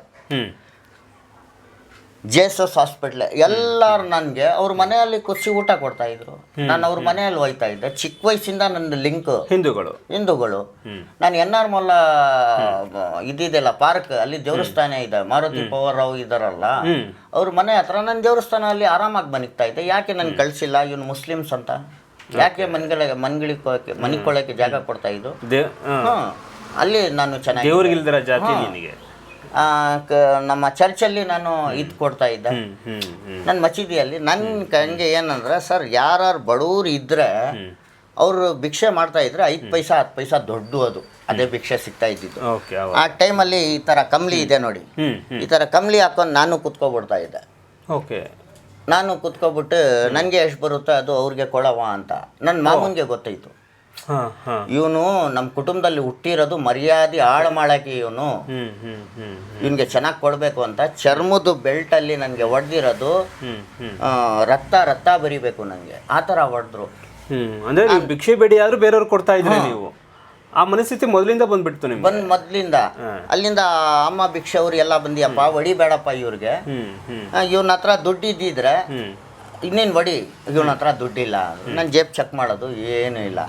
ಜೇಸಸ್ ಹಾಸ್ಪಿಟ್ಲ್ ಎಲ್ಲರೂ ನನಗೆ ಅವ್ರ ಮನೆಯಲ್ಲಿ ಕುರ್ಚಿ ಊಟ ಕೊಡ್ತಾ ಇದ್ರು. ನಾನು ಅವ್ರ ಮನೆಯಲ್ಲಿ ಹೋಯ್ತಾ ಇದ್ದೆ. ಚಿಕ್ಕ ವಯಸ್ಸಿಂದ ನನ್ನ ಲಿಂಕ್ ಹಿಂದೂಗಳು. ಹಿಂದೂಗಳು. ನಾನು ಎನ್ ಆರ್ ಮೊಲ್ಲ ಇದ್ದಿದ್ದೆಲ್ಲ ಪಾರ್ಕ್ ಅಲ್ಲಿ ದೇವಸ್ಥಾನ ಇದೆ ಮಾರುತಿ ಪವರ್ ರಾವ್ ಇದಾರಲ್ಲ ಅವ್ರ ಮನೆ ಹತ್ರ ನನ್ನ ದೇವಸ್ಥಾನ ಅಲ್ಲಿ ಆರಾಮಾಗಿ ಬನಿಕ್ತಾ ಇದ್ದೆ. ಯಾಕೆ ನನ್ ಕಳ್ಸಿಲ್ಲ? ಇವನು ಮುಸ್ಲಿಮ್ಸ್ ಅಂತ. ಯಾಕೆ? ಮನ್ಗಳಿಗೆ ಮನ್ಗಳಿಕೊಳ್ಳೋಕೆ ಮನಿಕೊಳ್ಳೋಕೆ ಜಾಗ ಕೊಡ್ತಾ ಇದ್ದು ಅಲ್ಲಿ ನಾನು ಚೆನ್ನಾಗಿ ದೇವ್ರಿಗಿಲ್ದಿರ ಜಾತಿ ನಿನಗೆ. ಆ, ಕ- ನಮ್ಮ ಚರ್ಚಲ್ಲಿ ನಾನು ಇದು ಕೊಡ್ತಾ ಇದ್ದೆ. ನನ್ನ ಮಸೀದಿಯಲ್ಲಿ ನನ್ನ ಕಂಗೆ ಏನಂದ್ರೆ ಸರ್ ಯಾರು ಬಡವರು ಇದ್ದರೆ ಅವರು ಭಿಕ್ಷೆ ಮಾಡ್ತಾ ಇದ್ರೆ ಐದು ಪೈಸಾ ಹತ್ತು ಪೈಸಾ ದೊಡ್ಡ ಅದು. ಅದೇ ಭಿಕ್ಷೆ ಸಿಗ್ತಾ ಇದ್ದಿದ್ದು. ಆ ಟೈಮಲ್ಲಿ ಈ ಥರ ಕಂಬ್ಲಿ ಇದೆ ನೋಡಿ. ಈ ಥರ ಕಂಬ್ಲಿ ಹಾಕೊಂಡು ನಾನು ಕುತ್ಕೊಬಿಡ್ತಾ ಇದ್ದೆ. ಓಕೆ. ನಾನು ಕುತ್ಕೊಬಿಟ್ಟು ನನಗೆ ಎಷ್ಟು ಬರುತ್ತೆ? ಅದು ಅವ್ರಿಗೆ ಕೊಡವ ಅಂತ. ನನ್ನ ಮಾಮೂನಿಗೆ ಗೊತ್ತಾಯ್ತು. ಇವನು ನಮ್ಮ ಕುಟುಂಬದಲ್ಲಿ ಹುಟ್ಟಿರೋದು ಮರ್ಯಾದೆ ಹಾಳು ಮಾಡಕ್ಕೆ ಇವನು ಇವನಿಗೆ ಚೆನ್ನಾಗಿ ಕೊಡಬೇಕು ಅಂತ ಚರ್ಮದ ಬೆಲ್ಟಲ್ಲಿ ನನಗೆ ಹೊಡೆದಿರೋದು ರಕ್ತ ರಕ್ತ ಬರಿಬೇಕು ನನಗೆ ಆ ಥರ ಹೊಡೆದ್ರು ಅಂದರೆ ಭಿಕ್ಷೆ ಬೇಡಿ ಆದರೂ ಬೇರೆಯವ್ರು ಕೊಡ್ತಾ ಇದ್ರಿ ನೀವು. ಆ ಮನಸ್ಥಿತಿ ಮೊದಲಿಂದ ಬಂದ್ಬಿಡ್ತು ನಿಮ್ಗೆ. ಬಂದ್ ಮೊದಲಿಂದ. ಅಲ್ಲಿಂದ ಅಮ್ಮ ಭಿಕ್ಷೆ ಅವ್ರು ಎಲ್ಲ ಬಂದಿಯಪ್ಪ ಹೊಡಿಬೇಡಪ್ಪ ಇವ್ರಿಗೆ. ಇವನ ಹತ್ರ ದುಡ್ಡು ಇದ್ದಿದ್ರೆ ಇನ್ನೇನು ಬಡಿ ಇವನ ಹತ್ರ ದುಡ್ಡಿಲ್ಲ. ನಾನು ಜೇಬ್ ಚೆಕ್ ಮಾಡೋದು ಏನೂ ಇಲ್ಲ.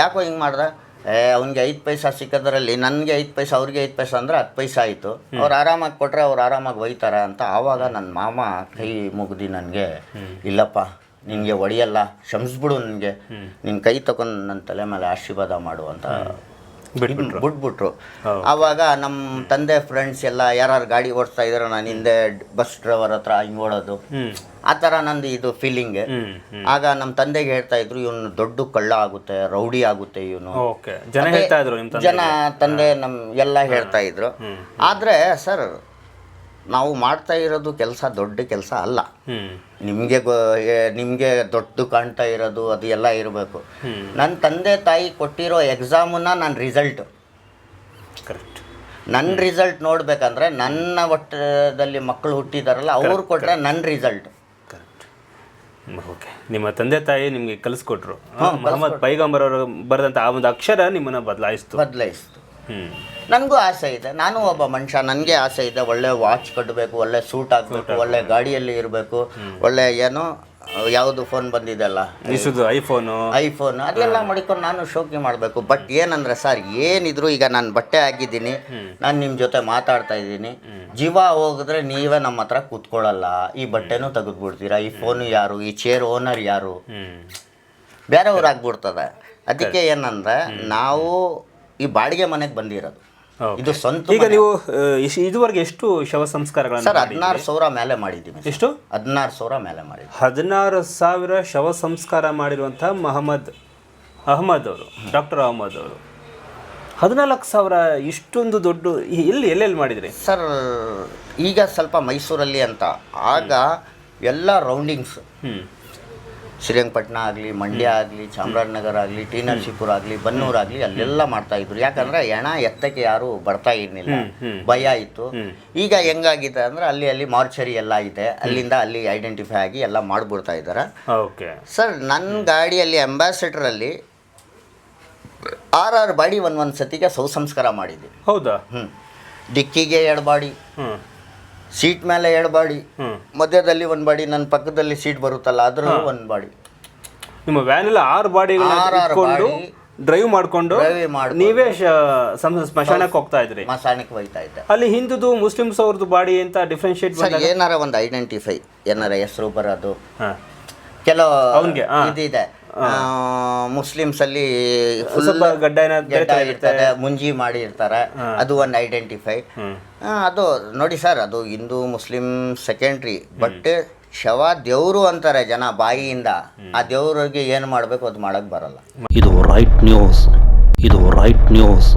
ಯಾಕೋ ಹಿಂಗೆ ಮಾಡ್ದೆ? ಏ ಅವ್ನಿಗೆ ಐದು ಪೈಸಾ ಸಿಕ್ಕದ್ರಲ್ಲಿ ನನಗೆ ಐದು ಪೈಸಾ ಅವ್ರಿಗೆ ಐದು ಪೈಸಾ ಅಂದ್ರೆ ಹತ್ತು ಪೈಸಾ ಆಯಿತು. ಅವ್ರು ಆರಾಮಾಗಿ ಕೊಟ್ಟರೆ ಅವ್ರು ಆರಾಮಾಗಿ ಒಯ್ತಾರೆ ಅಂತ ಆವಾಗ ನನ್ನ ಮಾಮ ಕೈ ಮುಗ್ದು ನನಗೆ ಇಲ್ಲಪ್ಪ ನಿನಗೆ ಒಡೆಯಲ್ಲ ಕ್ಷಮಿಸ್ಬಿಡು ನನಗೆ. ನಿನ್ನ ಕೈ ತಗೊಂಡು ನನ್ನ ತಲೆ ಮೇಲೆ ಆಶೀರ್ವಾದ ಮಾಡು ಅಂತ ಬಿಟ್ಬಿಟ್ರು. ಆವಾಗ ನಮ್ಮ ತಂದೆ ಫ್ರೆಂಡ್ಸ್ ಎಲ್ಲ ಯಾರು ಗಾಡಿ ಓಡಿಸ್ತಾ ಇದ್ರೆ ನಾನು ಹಿಂದೆ ಬಸ್ ಡ್ರೈವರ್ ಹತ್ರ ಹಿಂಗೆ ಓಡೋದು. ಆ ಥರ ನಂದು ಇದು ಫೀಲಿಂಗ್ ಆಗ ನಮ್ಮ ತಂದೆಗೆ ಹೇಳ್ತಾ ಇದ್ರು ಇವನು ದೊಡ್ಡ ಕಳ್ಳ ಆಗುತ್ತೆ ರೌಡಿ ಆಗುತ್ತೆ ಇವನು. ಜನ ಹೇಳ್ತಾ ಇದ್ರು ತಂದೆ ಜನ ತಂದೆ ನಮ್ಮ ಎಲ್ಲ ಹೇಳ್ತಾ ಇದ್ರು. ಆದ್ರೆ ಸರ್ ನಾವು ಮಾಡ್ತಾ ಇರೋದು ಕೆಲಸ ದೊಡ್ಡ ಕೆಲಸ ಅಲ್ಲ. ನಿಮಗೆ ನಿಮಗೆ ದೊಡ್ಡದು ಕಾಣ್ತಾ ಇರೋದು ಅದು ಎಲ್ಲ ಇರಬೇಕು. ನನ್ನ ತಂದೆ ತಾಯಿ ಕೊಟ್ಟಿರೋ ಎಕ್ಸಾಮನ್ನ ನನ್ನ ರಿಸಲ್ಟ್ ಕರೆಕ್ಟ್ ನನ್ನ ರಿಸಲ್ಟ್ ನೋಡ್ಬೇಕಂದ್ರೆ ನನ್ನ ಒಟ್ಟದಲ್ಲಿ ಮಕ್ಕಳು ಹುಟ್ಟಿದಾರಲ್ಲ ಅವ್ರು ಕೊಟ್ಟರೆ ನನ್ನ ರಿಸಲ್ಟ್ ಓಕೆ. ನಿಮ್ಮ ತಂದೆ ತಾಯಿ ನಿಮಗೆ ಕಲಿಸ್ಕೊಟ್ರು. ಮೊಹಮ್ಮದ್ ಪೈಗಂಬರ್ ಅವರು ಬರೆದಂತ ಆ ಒಂದು ಅಕ್ಷರ ನಿಮ್ಮನ್ನ ಬದಲಾಯಿಸ್ತು. ಬದಲಾಯಿಸ್ತು. ನನಗೂ ಆಸೆ ಇದೆ. ನಾನು ಒಬ್ಬ ಮನುಷ್ಯ. ನನಗೆ ಆಸೆ ಇದೆ. ಒಳ್ಳೆ ವಾಚ್ ಕಟ್ಟಬೇಕು ಒಳ್ಳೆ ಸೂಟ್ ಹಾಕಬೇಕು ಒಳ್ಳೆ ಗಾಡಿಯಲ್ಲಿ ಇರಬೇಕು ಒಳ್ಳೆ ಏನು ಯಾವುದು ಫೋನ್ ಬಂದಿದೆಲ್ಲ ಐಫೋನು. ಐಫೋನ್. ಅದೆಲ್ಲ ಮಾಡಿಕೊಂಡು ನಾನು ಶೋಕಿ ಮಾಡಬೇಕು. ಬಟ್ ಏನಂದ್ರೆ ಸರ್ ಏನಿದ್ರು ಈಗ ನಾನು ಬಟ್ಟೆ ಹಾಕಿದ್ದೀನಿ ನಾನು ನಿಮ್ಮ ಜೊತೆ ಮಾತಾಡ್ತಾ ಇದ್ದೀನಿ. ಜೀವ ಹೋಗಿದ್ರೆ ನೀವೇ ನಮ್ಮ ಹತ್ರ ಕೂತ್ಕೊಳ್ಳಲ್ಲ. ಈ ಬಟ್ಟೆನೂ ತೆಗೆದ್ಬಿಡ್ತೀರಾ? ಈ ಫೋನು ಯಾರು? ಈ ಚೇರ್ ಓನರ್ ಯಾರು? ಬೇರೆಯವ್ರು ಆಗ್ಬಿಡ್ತದೆ ಅದಕ್ಕೆ ಏನಂದ್ರೆ ನಾವು ಈ ಬಾಡಿಗೆ ಮನೆಗೆ ಬಂದಿರೋದು. ಇದು ಸ್ವಂತ ಈಗ ನೀವು ಇದುವರೆಗೆ ಎಷ್ಟು ಶವ ಸಂಸ್ಕಾರಗಳನ್ನು ಸರ್ ಹದಿನಾರು ಸಾವಿರ ಮೇಲೆ ಮಾಡಿದ್ದೀವಿ. ಎಷ್ಟು? ಹದಿನಾರು ಸಾವಿರ ಮೇಲೆ ಮಾಡಿದ್ವಿ ಹದಿನಾರು ಸಾವಿರ ಶವ ಸಂಸ್ಕಾರ ಮಾಡಿರುವಂತಹ ಮಹಮ್ಮದ್ ಅಹಮದ್ ಅವರು ಡಾಕ್ಟರ್ ಅಹಮದ್ ಅವರು. ಹದಿನಾಲ್ಕು ಸಾವಿರ ಇಷ್ಟೊಂದು ದೊಡ್ಡ ಇಲ್ಲಿ ಎಲ್ಲಿ ಎಲ್ಲೆಲ್ಲಿ ಮಾಡಿದ್ರಿ? ಸರ್ ಈಗ ಸ್ವಲ್ಪ ಮೈಸೂರಲ್ಲಿ ಅಂತ. ಆಗ ಎಲ್ಲ ರೌಂಡಿಂಗ್ಸ್ ಶ್ರೀರಂಗಪಟ್ಟಣ ಆಗಲಿ ಮಂಡ್ಯ ಆಗಲಿ ಚಾಮರಾಜನಗರ ಆಗಲಿ ಟಿ ನರಸೀಪುರ ಆಗಲಿ ಬನ್ನೂರು ಆಗಲಿ ಅಲ್ಲೆಲ್ಲ ಮಾಡ್ತಾ ಇದ್ರು. ಯಾಕಂದ್ರೆ ಹೆಣ ಎತ್ತಕ್ಕೆ ಯಾರು ಬರ್ತಾ ಇರಲಿಲ್ಲ. ಭಯ ಇತ್ತು. ಈಗ ಹೆಂಗಾಗಿದೆ ಅಂದ್ರೆ ಅಲ್ಲಿ ಅಲ್ಲಿ ಮಾರ್ಚರಿ ಎಲ್ಲ ಇದೆ ಅಲ್ಲಿಂದ ಅಲ್ಲಿ ಐಡೆಂಟಿಫೈ ಆಗಿ ಎಲ್ಲ ಮಾಡ್ಬಿಡ್ತಾ ಇದ್ದಾರೆ. ಓಕೆ. ಸರ್ ನನ್ನ ಗಾಡಿಯಲ್ಲಿ ಅಂಬಾಸಿಡರಲ್ಲಿ ಆರ್ ಆರ್ ಬಾಡಿ ಒಂದು ಒಂದು ಸತಿಗೆ ಸೌಸಂಸ್ಕಾರ ಸಂಸ್ಕಾರ ಮಾಡಿದ್ವಿ. ಹೌದಾ? ಹ್ಞೂ ಡಿಕ್ಕಿಗೆ ಎರಡು ಬಾಡಿ. ಸೀಟ್ ಮೇಲೆ ಎರಡು ಬಾಡಿ ಮಧ್ಯದಲ್ಲಿ ಒಂದು ಬಾಡಿ ನನ್ನ ಪಕ್ಕದಲ್ಲಿ ಸೀಟ್ ಬರುತ್ತಲ್ಲ ಅದ್ರಲ್ಲೂ ಒಂದು ಬಾಡಿ. ನಿಮ್ಮ ವ್ಯಾನ್ ಎಲ್ಲ ಆರು ಬಾಡಿ ಡ್ರೈವ್ ಮಾಡ್ಕೊಂಡು ನೀವೇ ಶ- ಸ್ಮಶಾನಕ್ಕೆ ಹೋಗ್ತಾ ಇದ್ರಿ. ಮಸಾಣಕ್ಕೆ ಹೋಗ್ತಾ ಇದ್ದೆ. ಅಲ್ಲಿ ಹಿಂದುದು ಮುಸ್ಲಿಮ್ಸ್ ಅವ್ರದ್ದು ಬಾಡಿ ಅಂತ ಡಿಫ್ರೆನ್ಶಿಯೇಟ್ ಸರ್ ಏನಾರ ಒಂದು ಐಡೆಂಟಿಫೈ ಏನಾರ ಹೆಸರು ಬರೋದು. ಕೆಲವು ಅವ್ನ್ಗೆ, ಆ. ಇದಿದೆ. ಮುಸ್ಲಿಮ್ಸ್ ಅಲ್ಲಿ full ಗಡ್ಡ ಏನಾದ್ರು ಬೇರೆ ಗೆಡ್ಡ ತರ ಇರುತ್ತೆ. ಇರ್ತದೆ ಮುಂಜಿ ಮಾಡಿ ಇರ್ತಾರೆ ಅದು ಒಂದು ಐಡೆಂಟಿಫೈ ಅದು ನೋಡಿ ಸರ್ ಅದು ಹಿಂದೂ ಮುಸ್ಲಿಂ ಸೆಕೆಂಡ್ರಿ ಬಟ್ ಶವ ದೇವರು ಅಂತಾರೆ ಜನ ಬಾಯಿಯಿಂದ. ಆ ದೇವ್ರಿಗೆ ಏನು ಮಾಡಬೇಕು ಅದು ಮಾಡಕ್ ಬರಲ್ಲ. ಇದು ರೈಟ್ ನ್ಯೂಸ್ ಇದು ರೈಟ್ ನ್ಯೂಸ್